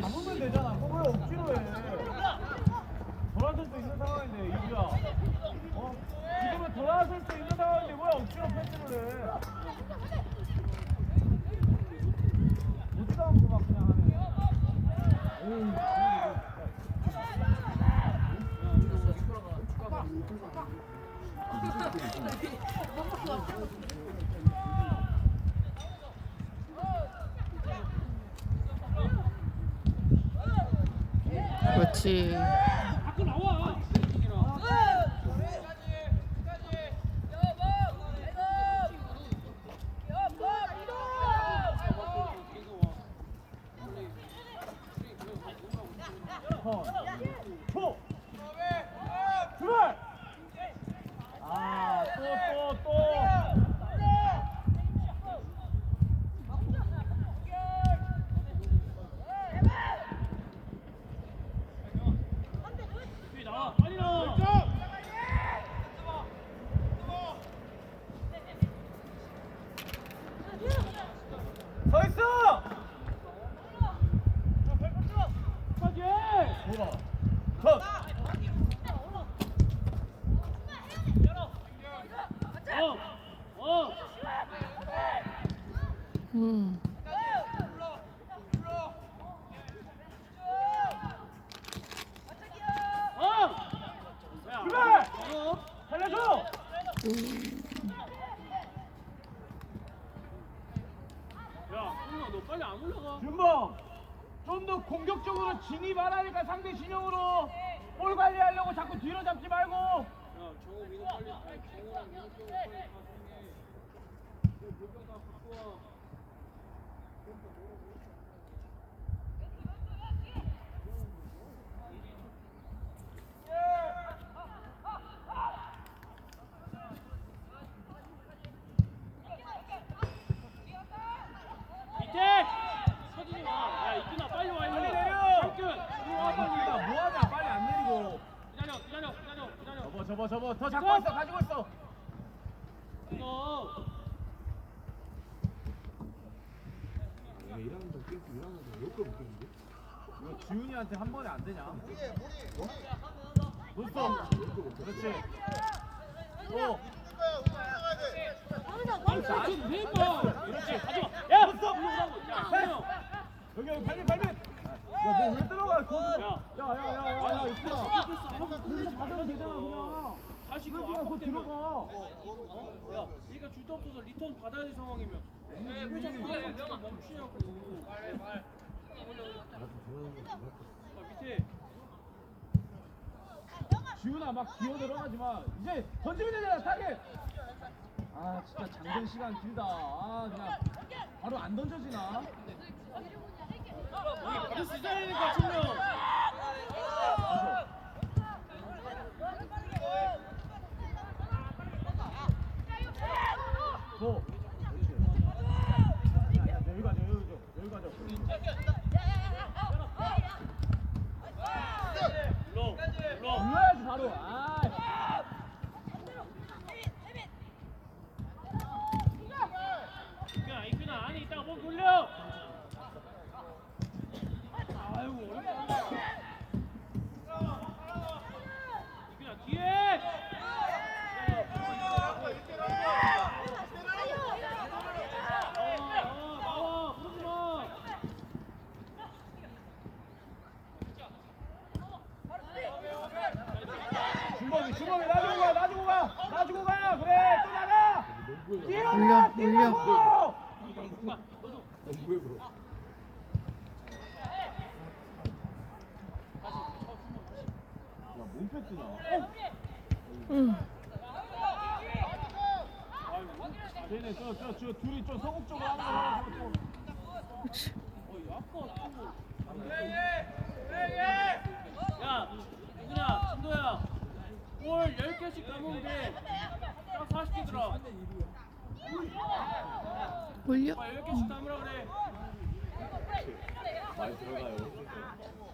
잡으면 되잖아. 그거 왜 억지로 해? 돌아설 수 있는 상황인데 이주야. 어? 지금은 돌아설 수 있는 상황인데 왜 억지로 패스를 해? 못지도 않고 막 그냥 하네. 에이, 그렇지. 밖으로 나와. 턴. 초. 출발. 아, 또, 또, 또. 뒤에 나와. 빨리 나와. 서 있어. 빠지. 돌아. 턴. 어. 어. 음. 어. 출발! 어. 살려줘. 야, 승우야, 너 빨리 안 올라가. 준범. 좀 더 공격적으로 진입하라니까 상대 진영으로 볼 관리하려고 자꾸 뒤로 잡지 말고. 야, 정우 민호 빨리. 정우랑 민호 좀 빨리 가. 승희. 너 물병 다 갖고 와. 밑에! 서진이 와. 야, 이준아, 빨리 와, 이거. 빨리 내려. 이준! 아, 빨리 뭐하냐? 빨리 안 내리고. 기다려, 기다려, 기다려, 기다려. 접어, 접어. 더 잡고 있어. 가지고 있어. 내가 1학년 때 깼고 1학년 때 욕을 못 깼는데? 이거 지훈이한테 한 번에 안 되냐? 놓았어. 그렇지. 또. 아니, 좀 해, 임마. 그렇지, 가져와. 야! 놓았어. 야, 해. 형. 여기 여기 발밑 발밑. 야너 왜 들어가? 거기. 야. 야야야야야 있구나. 거기서 받으면 되잖아 그 그러니까 그거 압박되면. 들어가. 어? 야, 네가 줄데 없어서 리턴 받아야 될 상황이면. 왜 자꾸 멈추냐고. 아, 밑에. 지훈아 막 기어 들어가지 마. 이제 던지면 되잖아 타겟. 아 진짜 장전 시간 길다. 아 그냥 바로 안 던져지나? 여기 받을 수 있어야 되니까, 청명. 고. 야, 여기 가자 여기 가자 여기 가자. 불러, 불러. 눌러야지 바로. 아. 이끈아, 이끈아, 안에 있다가 몸 돌려. 아이고, 어렵다. 이끈아, 뒤에. 어, 어, 나와, 그러지 마. 준범이 준범이 놔주고 가 놔주고 가 놔주고 가 그래 또 나가. 뛰어가 올려, 뛰라고. 왜 그러? 야 몸패 뜨냐? 음. 쟤네 저저 저 둘이 좀 소극적으로 하는 거 좀. 야, 이근아, 진도야. 볼 10개씩 감으면 돼. 딱 40개 들어. 올려. 아, 10개씩 감으라 그래. 많이 들어가요.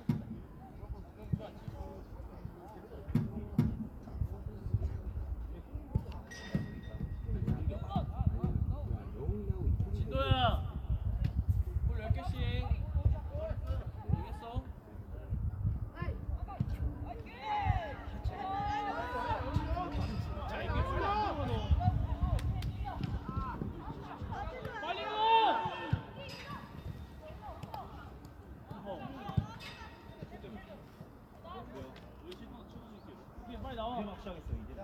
결정했어 이제.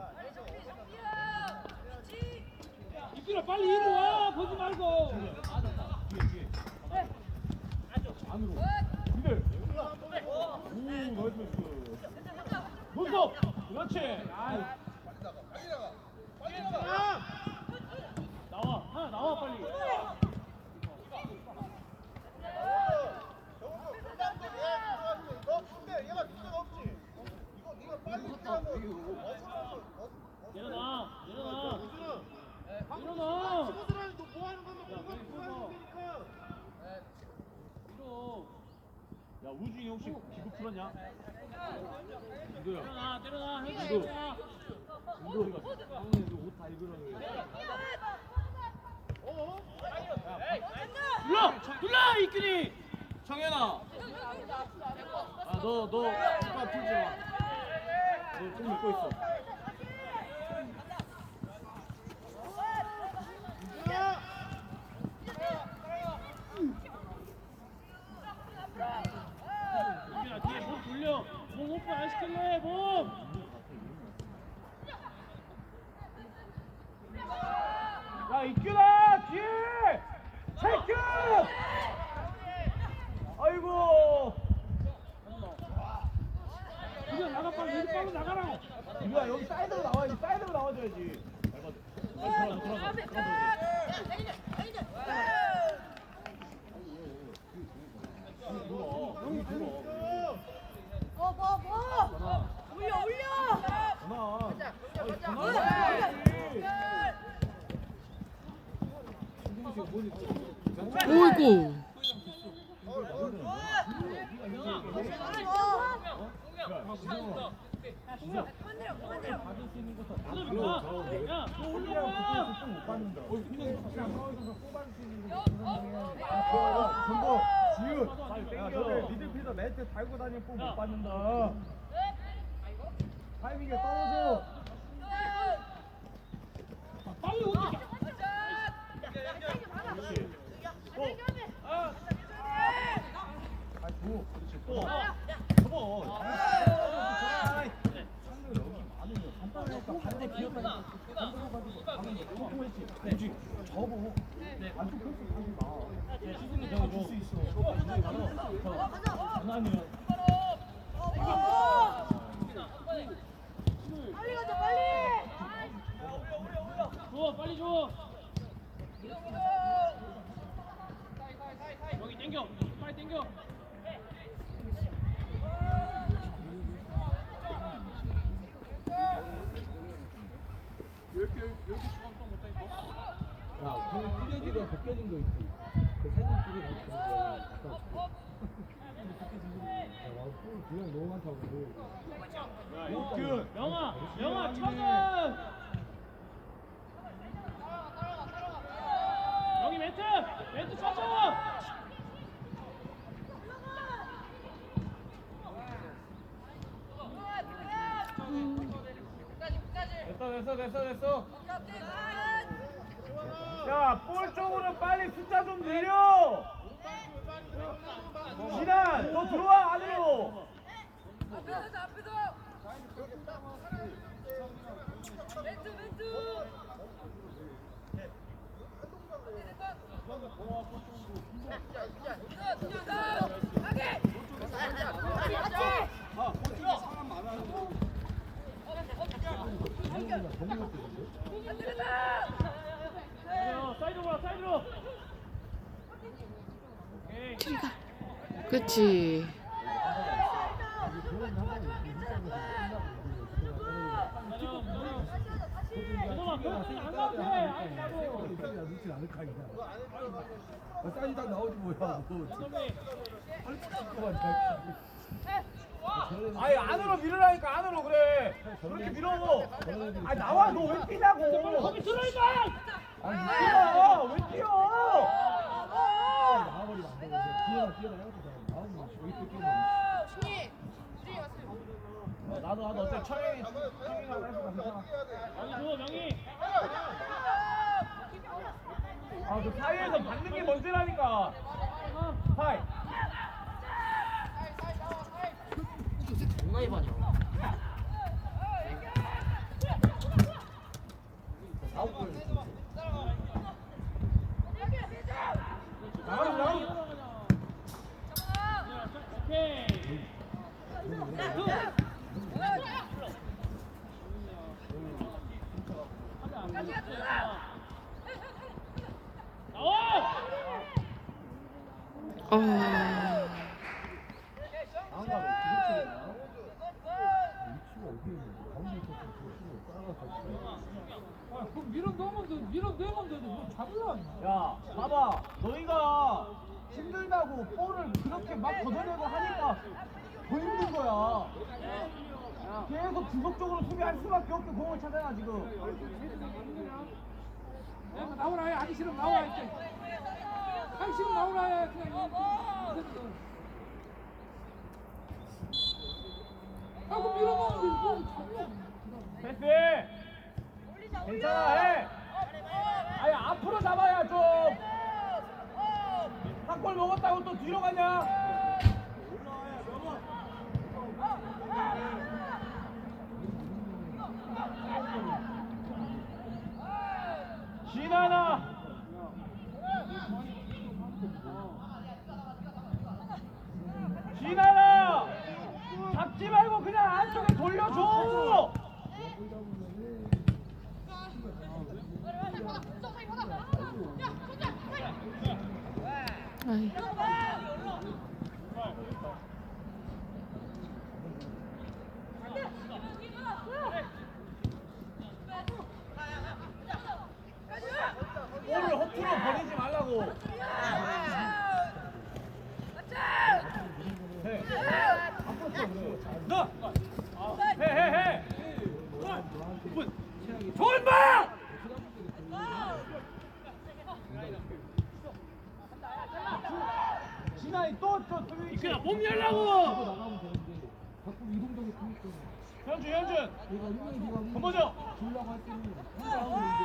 이끌어 빨리 이리 와 보지 말고. 뒤에 뒤에. 안으로. 이들. 오 나이스. 네. 눈썹. 그렇지. 내려놔 내려놔 내려놔 밀어 야 우준이 혹시 기부 풀었냐? 이거야 때려놔 때려놔 이거. 해줘 이거 어디 갔어? 형님 옷다 입으라고 눌러 눌러 이끼니 청현아 아너너 오빠 풀지 마너좀 입고 있어 이끼나 뒤에 몸 오픈 안 시킬래 몸. 야 이규나 뒤에 체크. 아이고. 그냥 나가 빨리 여기 빨리 나가라고 이거야 여기 사이드로 나와야지 사이드로 나와줘야지. 잘 들어가 들어가 들어 여기 들어 오이고. 받을 수 있는 것도 다 하늘 들어. 가. 야, 너 못 올라와. 받는다. 어, 그냥 그냥 상황에서 뽑아줄 수 있는 거 아, 전부 지읒. 야, 저기 미들필더 매트 달고 다니면 꼭못 받는다. 타이밍에 떨어져. 빨리 오지. 그렇지. 또. 아, 줘. 그렇지. 또. 접어. 아, 상대 여기 많으면 간단하니까 반대 기어가니까 반대로 가지고 가면 돼. 통통했지. 그렇지. 접어. 안쪽 패스 가지 마. 지금은 내가 줄수 있어. 전환이 야. 그 찢어지고 벗겨진 거 있지. 그 많다고. 야, 이균. 영아, 영아, 천원. 여기 멘트, 멘트 쳐줘. 됐어, 됐어, 됐어, 됐어. 야, 볼 쪽으로 빨리 숫자 좀 늘려. 진한, 너 들어와 안으로. 앞에서, 앞에서! 사람 많아. 어, 사 가, 사이드로. 그치. 넣지 않을 거 아니야. 아, 딱 나오지 뭐야. 뭐. 빨리 찍고. 아니 안으로 밀으라니까 안으로 그래. 그렇게 밀어. 아니 나와 너 왜 뛰냐고. 거기 들어있어. 아니 뛰어 왜 뛰어? 나와버리면 안 저기 또 뛰어. 어, 나도 나도 어차피 청행이 청행이라고 해서 괜찮아. 줘. 아그 사이에서 받는 게 먼저라니까. 하이. 누가 입안이야? 아웃볼. 나가 어. 나가. 아, 그럼 밀어 넣으면 돼. 밀어 넣으면 되지. 뭐 잡으려? 야, 봐봐. 너희가 힘들다고 볼을 그렇게 막 걷어내고 하니까 더 힘든 거야. 계속 지속적으로 수비할 수밖에 없게 공을 차잖아 지금. 내가 나오라 해. 하기 싫으면 나와 이제. 하기 싫으면 나오라 해. 그냥. 아, 그럼 밀어 넣으면 되지. 뭐. 패스. 괜찮아 해. 아니 앞으로 잡아야 좀. 한 골 먹었다고 또 뒤로 가냐? 진하나. 진하나. 잡지 말고 그냥 안쪽에 돌려줘. 아이. 볼을 허투루 버리지 말라고. 해. 너. 해, 해, 해. 좋은 방! 진아이 이크야 몸 열라고 나가면 되는데 자꾸 이동적이 크니까 현준, 현준. 내가 이동이 네가 건너죠. 주려고 할 때는 혼자 하고 있는데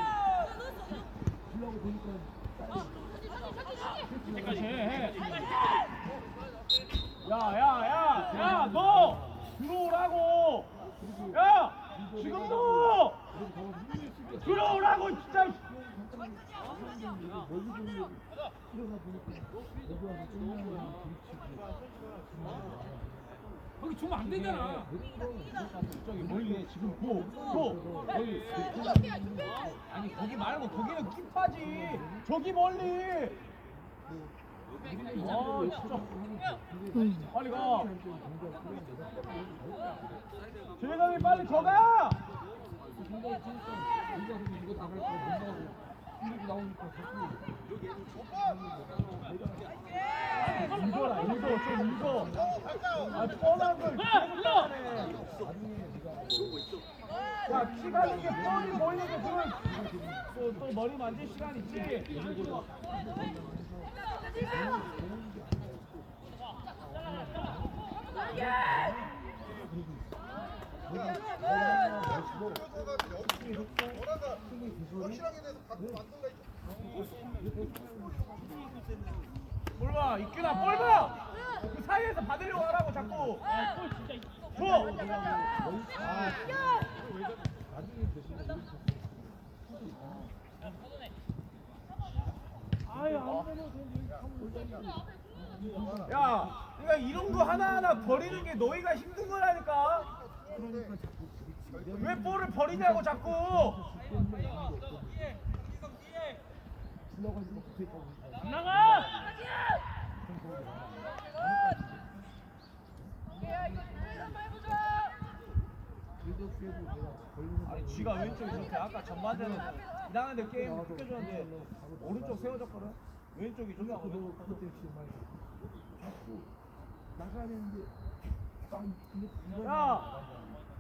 주려고 보니까 이때까지 해, 해. 야, 야, 야, 야, 너 들어오라고. 야, 지금도 들어오라고 진짜. 여기 보면 일어나 보니까 여기 와서 끝나면 거기 주면 안 되잖아. 저기 멀리 지금 보, 보, 멀리. 아니 거기 말고 거기는 킵하지. 저기 멀리. 아 진짜. 음. 빨리 가. 재상이 빨리 더 가. 이거 이렇게 나오니까 자꾸 읽어라, 읽어, 좀 읽어. 아, 뻔한 걸. 야, 키 가는 게 뻔히 보이는데 그걸 또, 또 머리 만질 시간 있지. 볼 봐, 이규나 볼 봐. 그 사이에서 받으려고 하라고 자꾸. 줘. 야, 그러니까 이런 거 하나하나 버리는 게 너희가 힘든 거라니까. 왜 볼을 버리냐고 자꾸. 나가 아니 쥐가 왼쪽에 저렇게 아까 전반전에 이상한데 게임 바뀌어줬는데 오른쪽 세워졌거든. 왼쪽이 저기 그거 그것 때문에 지금 많이 자꾸 근데. 이거는 야,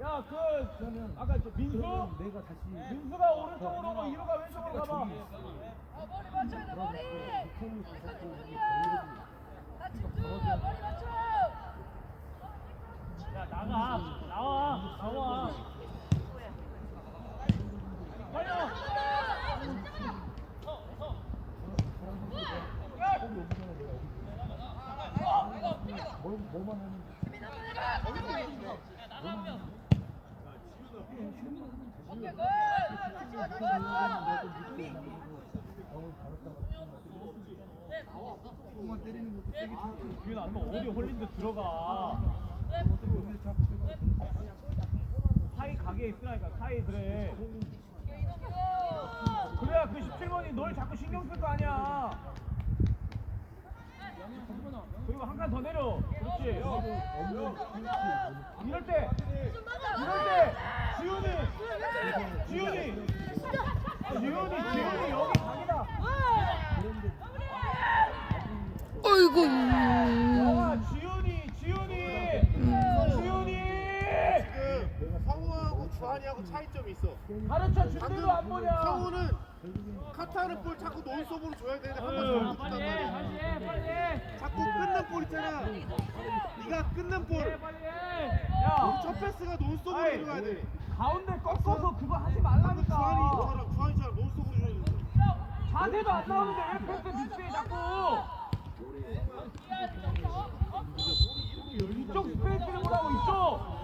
야, 그 그러면 아까 저 민수, 그러면 내가 다시 민수가 오른쪽으로 오고 이루가 왼쪽으로 가봐. 머리 맞춰야 돼 머리. 손을 잡고 나 집중. 머리 맞춰. 야 나가. 나와. 나와 빨리 와. 뭐, 뭐만 하면 조금만 때리는 것도 세게 쳤고 규현아, 너 어디 홀린 데 들어가. 사이 가게에 있으라니까 사이 그래. 그래야 그 17번이 널 자꾸 신경 쓸 거 아니야. 그리고 한 칸 더 내려. 그렇지. 이럴 때, 이럴 때, 지훈이, 지훈이, 지훈이, 지훈이 여기 어이구. 나와, 지훈이, 지훈이, 지훈이. 지금 성우하고 주한이하고 차이점이 있어. 가르쳐 준 대로 안 보냐? 성우는 카타르 볼 자꾸 논스톱으로 줘야 되는데 한 번씩 못 준단 말이야. 자꾸 끊는 볼 있잖아. 네가 끊는 볼. 야, 첫 패스가 아이, 들어가야 돼. 가운데 꺾어서 그거 하지 방금 말라니까. 주한이처럼 주한이처럼 논스톱으로 줘야 돼. 자세도 안 나오는데 왜 패스 미스해 자꾸? 이쪽 스페이스를 보라고 이쪽.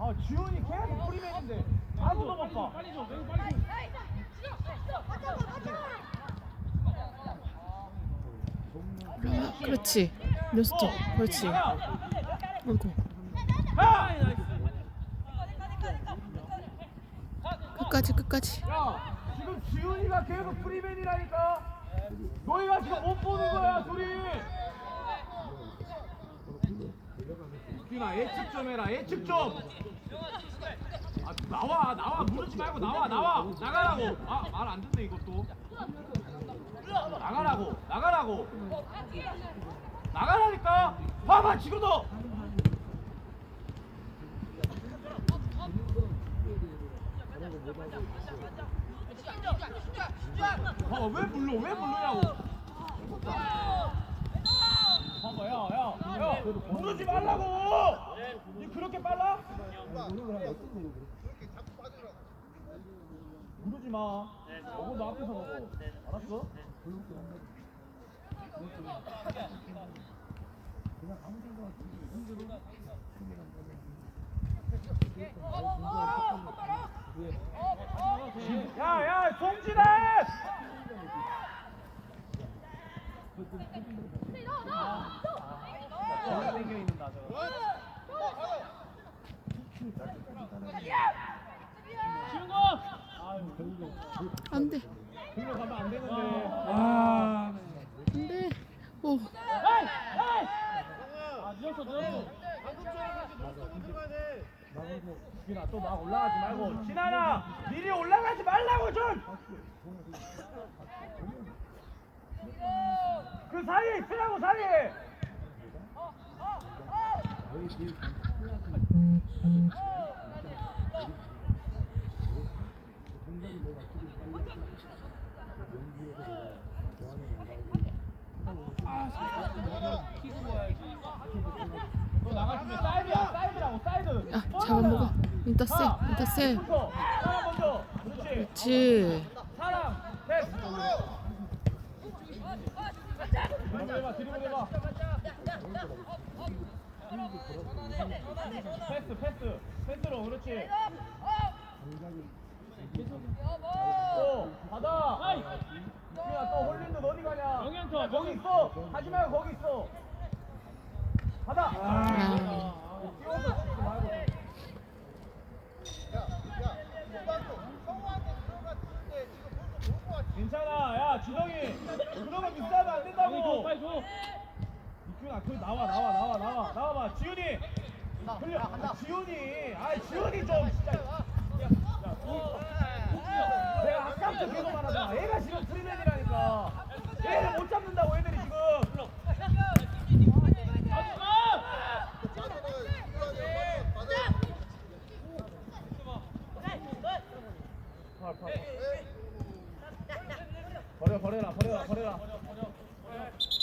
아 지훈이 계속 프리맨인데 아무도 못 봐. 빨리. 그렇지. 몇 점? 그렇지. 야, 끝까지 끝까지. 야, 지금 지훈이가 계속 프리맨이라니까. 너희가 지금 못 보는 거야, 둘이. 유빈아 예측 좀 해라, 예측 좀. 아 나와, 나와, 무르지 말고 나와, 나와, 나가라고. 아 말 안 듣네 이것도. 나가라고, 나가라고. 나가라니까. 봐봐 지금도. 봐봐 왜 불러, 왜 불러냐고. 봐봐, 야, 야, 야, 무르지 말라고. 니 그렇게 빨라? 무르지 마. 먹어, 너 앞에서 먹어. 알았어? 야, 야, 송진아! 어, 땡겨 있는다, 저. 지훈 거. 안 돼. 글로 가면 안 되는데. 아. 안 돼. 오. 에이! 에이! 아 늦었어 들어가야 돼. 유빈아 또 막 올라가지 말고 진아나 미리 올라가지 말라고 좀! 그 사이에 있으라고 사이에! 너 나갈 준비 사이드야 사이드라고 사이드 야, 잡아먹어. 인터 세. 인터 세. 그렇지 그렇지. 사람 패스 드리블 해봐 드리블 해봐 패스 패스 패스로 그렇지 또 받아 유빈아 또 홀린드 어디 가냐 영현 터, 거기 영현. 있어 하지 말고 거기 있어 받아 아. 뛰어서 치지 말고 괜찮아. 야 지성이. 그러면 미스하면 안 빨리 줘 된다고. 빨리 줘. 이준아 그 나와 나와 나와 나와. 나와봐. 지훈이. 흘려. 아, 지훈이. 아 지훈이 좀 진짜. 야, 야, 도- 내가 아까부터 계속 말하잖아. 얘가 지금 프리맨이라니까. 얘를 못 잡는다고 애들이 지금 팔, 팔, 팔. 버려 버려라 버려라 버려라.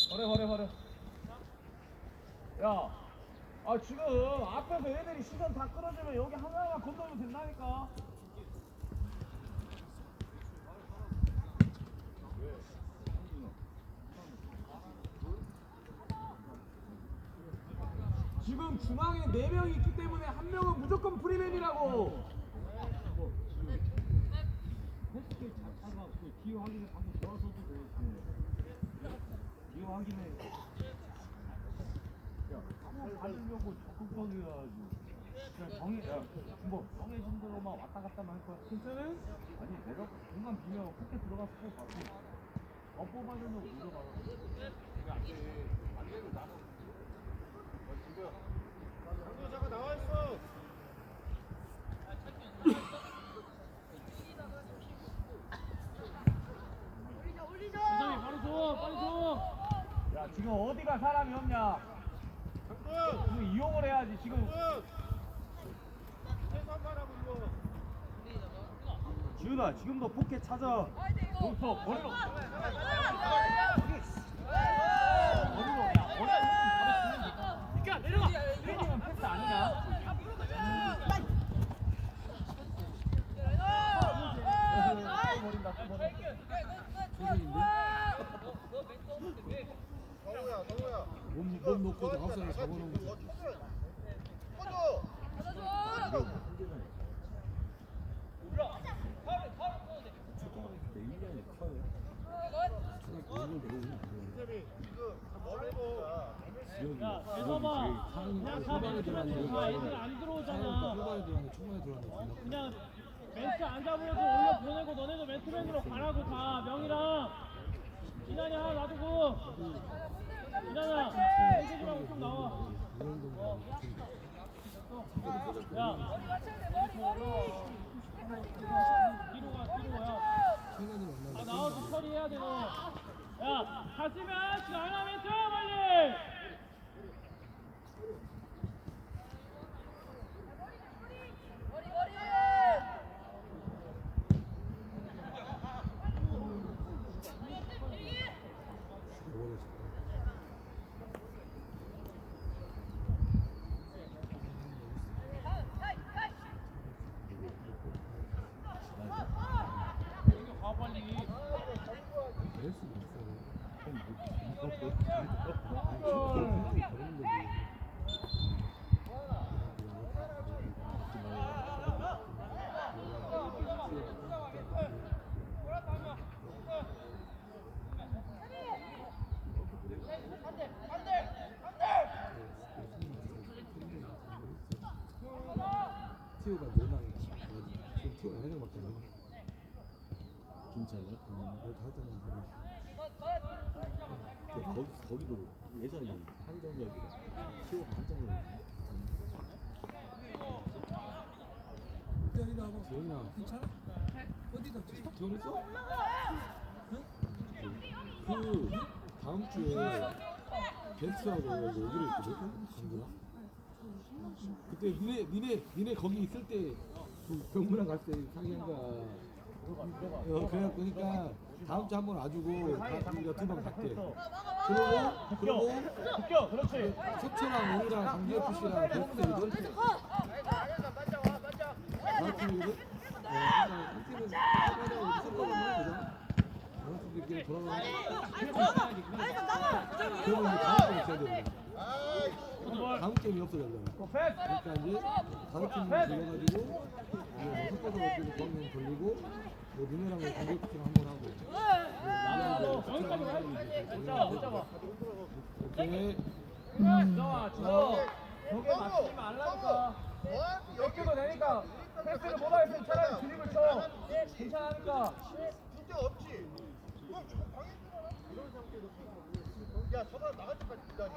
버려 버려 버려. 야, 아 지금 앞에서 애들이 시선 다 끌어주면 여기 하나만 건너면 된다니까. 지금 중앙에 4명이 있기 때문에 한 명은 무조건 프리맨이라고 헬스케이 잘 타가 그 기회 확인을 방금 좋아서도 그렇고 기회 확인에 야 한번 받으려고 적극적이어야지 그냥 정해, 야, 뭐 정해진 대로만 왔다 갔다만 할 거야. 괜찮아? 아니, 내가 공간 비면 그렇게 들어가서 꼭 받고 더 뽑아주려고 노력하고. 강도자가 나와 있어. 세상에 바로 줘 빨리 줘 야, 지금 어디가 사람이 없냐? 지금 이용을 해야지, 지금. 지훈아, 지금도 포켓 찾아. 여기서 버리러. 버리러, 야, 버리러. 니까 내려가 때리면 패스 아니냐? 버린다, 또 버린다. 정우야, 정우야. 몸, 몸 놓고 나가서 잡아놓은 거. 꺼줘. 선생님이 지금 멀고 야 대서봐 그냥 다 멘트만 다 애들 안 들어오잖아 후반에 들어왔는데 초반에 들어왔는데 그냥 멘트 안 잡으려고 올려 보내고 너네도 멘트맨으로 가라고 다 명이랑 이난이 하나 놔두고 이난아 멘트맨하고 좀 나와 야 뒤로 가 뒤로 가 최근에 아, 나와서 처리해야 돼, 너. 야, 갔으면 지금 하나 멘트 빨리. 가 빨리. 낼 수도 있어. 티오가 네명 지금 티오가 네 명밖에 안 돼. 진짜요? 거기 거기도 예전에 한정역이라 키워 한정역. 지영이나 괜찮아? 어디다 지영 있어? 그 다음 주에 게스트하고 여기 오기로 했거든? 강구나? 그때 니네 니네 니네 거기 있을 때 그 병문안 갔을 때 상의한 거야. 어, 그래 그러니까 다음 주 한 번 와주고 다 우리가 두방 갈게. 그러고 그러고 벗겨, 그렇지. 서초랑 오이랑 강주 FC랑 게스트거든. 다음 팀이거든. 어, 한 팀은 섞어가지고 섞어보면 되잖아. 다음 팀들끼리 돌아가면 그러면 이제 다음 게임 있어야 되거든. 다음 게임이 없어졌잖아. 패스. 그러니까 이제 팀 돌려가지고 이제 뭐 섞어서 공명 돌리고 뭐뭐 강주 FC랑 한번 하고. 오케이. 정아, 저 저게 맞지 말라니까. 여기도 되니까 패스를 못 하겠으면 차라리 드립을 쳐. 괜찮으니까. 진짜 없지. 그럼 저 방해주잖아. 이런 상태로. 야, 저거 나갈 때까지 기다려.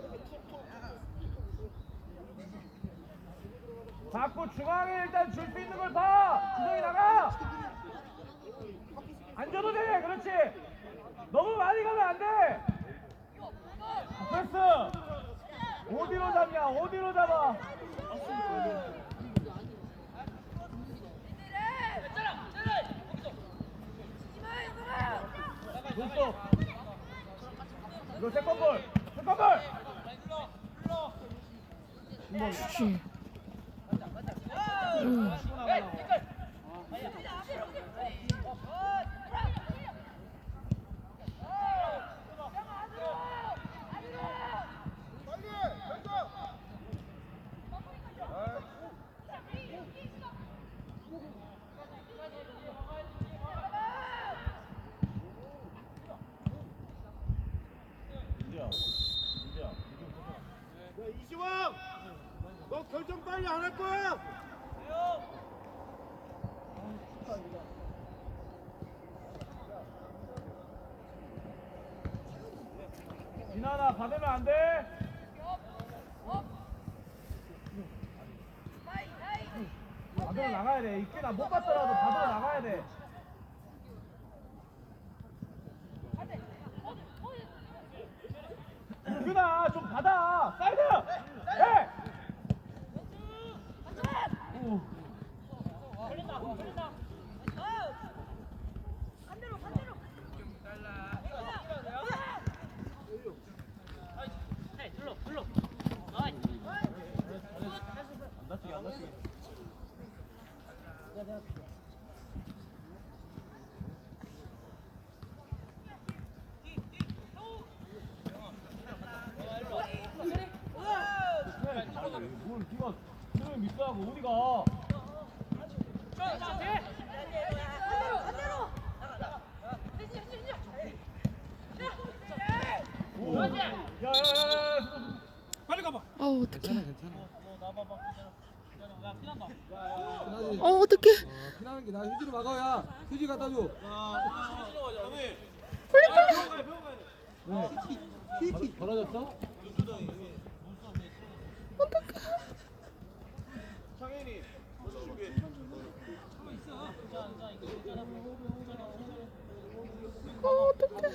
자꾸 중앙에 일단 줄 수 있는 걸 봐. 주동이 나가. 안 줘도 돼. 그렇지. 너무 많이 가면 안 돼. 패스. 어디로 잡냐? 어디로 잡아? 이거 세컨볼. 세컨볼. 씨. 응. 빨리! 결정! 야, 이시왕! 너 결정 빨리! 빨리 안 할 거야 진아나 받으면 안 돼. 받으러 나가야 돼. 이끼나 못 갔더라도 받으러 나가야 돼. 유나 좀 받아. 사이드. 해. 오. 안 다치게 안 다치게. 뭘 니가 수능 미스하고. 야야야야. 빨리 가봐. 어 어떡해 괜찮아. 어 피나는 게나 휴지로 막아 야 휴지 갖다 줘. 왜? 벌- 벌어졌어? 어 어떡해